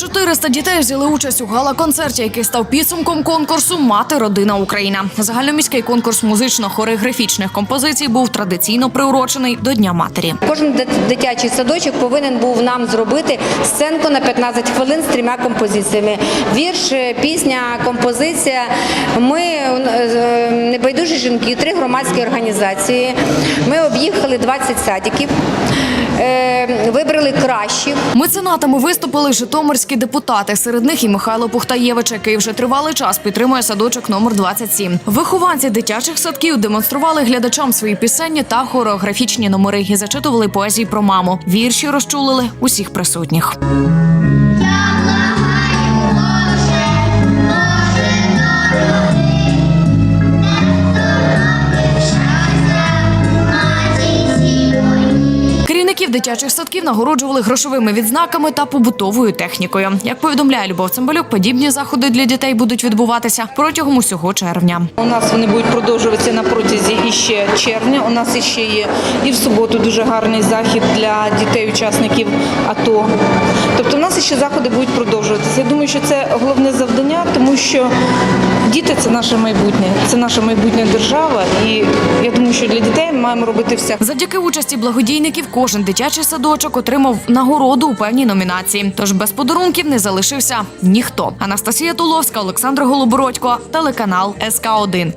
400 дітей взяли участь у гала-концерті, який став підсумком конкурсу Мати родина Україна. Загальноміський конкурс музично-хореографічних композицій був традиційно приурочений до Дня матері. Кожен дитячий садочок повинен був нам зробити сценку на 15 хвилин з трьома композиціями. Вірш, е, пісня, композиція. Ми е, небайдужі жінки, три громадські організації. Ми об'їхали 20 садиків, е, вибрали кращих. Меценатами виступили житомирські депутати. Серед них і Михайло Пухтаєвич, який вже тривалий час підтримує садочок номер 27. Вихованці дитячих садків демонстрували глядачам свої пісенні та хореографічні номери і зачитували поезії про маму. Вірші розчулили усіх присутніх. Керівників дитячих садків нагороджували грошовими відзнаками та побутовою технікою. Як повідомляє Любов Цимбалюк, подібні заходи для дітей будуть відбуватися протягом усього червня. У нас вони будуть продовжуватися на протязі іще червня. У нас іще є і в суботу дуже гарний захід для дітей-учасників АТО. Тобто, у нас ще заходи будуть продовжуватися. Я думаю, що це головне завдання, що діти це наше майбутнє, це наша майбутня держава. І я думаю, що для дітей ми маємо робити все. Завдяки участі благодійників кожен дитячий садочок отримав нагороду у певній номінації. Тож без подарунків не залишився ніхто. Анастасія Туловська, Олександр Голобородько, телеканал СК 1